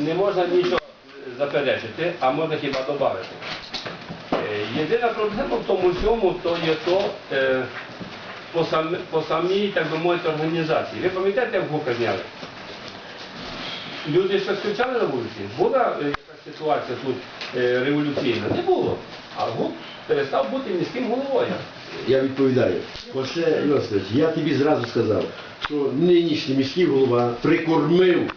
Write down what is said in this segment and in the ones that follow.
не можна нічого заперечити, а можна хіба додати. Е, Єдина проблема в тому всьому, то є то е, по, сам, по самій, так би мовити, організації. Ви пам'ятаєте, як гука зняли? Люди щось кричали на вулиці? Була е, якась ситуація тут е, революційна? Не було. А гук перестав бути міським головою. Я відповідаю. Оце, Йосифович, я тобі зразу сказав, що нинішній міський голова прикормив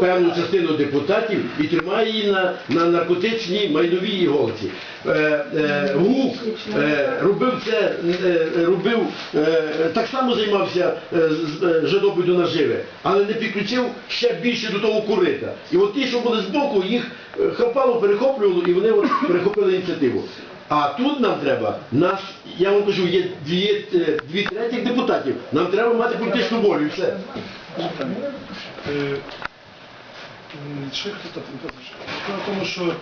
певну частину депутатів і тримає її на, на наркотичній майновій іголці. Е, е, Гук е, робив це, е, робив, е, так само займався е, з- е, жадобою до наживи, але не підключив ще більше до того курита. І от ті, що були збоку, їх е, хапало, перехоплювало, і вони от перехопили ініціативу. А тут нам треба, нас, я вам кажу, є дві, е, дві третіх депутатів. Нам треба мати політичну волю і все. Е, Ще хто так Справа тому, що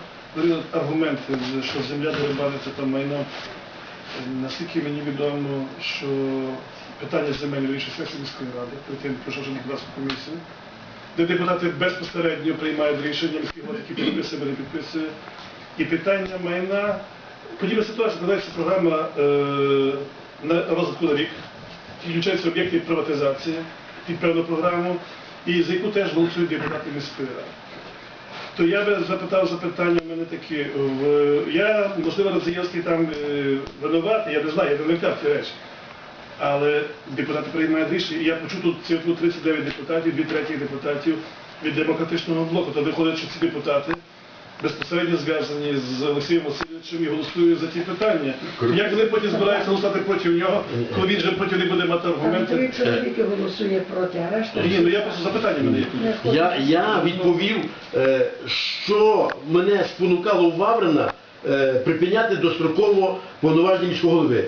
аргументи, що земля дерибаниться там майно. Е, Наскільки мені відомо, що питання земель вирішує сесія міської ради, перед тим пройшовши депутатську комісію, де депутати безпосередньо приймають рішення, міський які підписує, не підписує. І питання майна, подібна ситуація, складається програма е, на розвитку на рік, включаються об'єкти приватизації під певну програму, і за яку теж голосують депутати міської ради. То я би запитав запитання в мене такі. Я, можливо, Радзієвський там е, винуватий, я не знаю, я не вникав ті речі. Але депутати приймають рішення, і я почув тут цифру 39 депутатів, дві третіх депутатів від демократичного блоку. То виходить, що ці депутати безпосередньо зв'язані з Олексієм Васильовичем і голосують за ті питання. Як вони потім збираються голосувати проти нього, коли він же потім не буде мати Там три аргументи? чоловіки голосує проти, а решта... Ні, ну я просто запитання мене є. не хочуть. Я, я відповів, е, що мене спонукало у Ваврина е, припиняти достроково повноваження міського голови.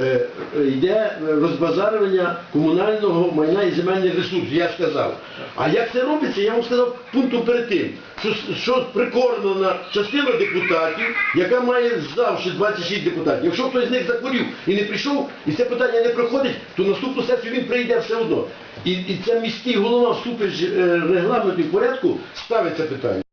Е, е, Йде розбазарювання комунального майна і земельних ресурсів, я сказав. А як це робиться, я вам сказав пунктом перед тим, що, що прикордонена частина депутатів, яка має завжди 26 депутатів. Якщо хтось з них захворів і не прийшов, і це питання не проходить, то наступну сесію він прийде все одно. І, і це міський голова всупереч е, регламенту і порядку ставить це питання.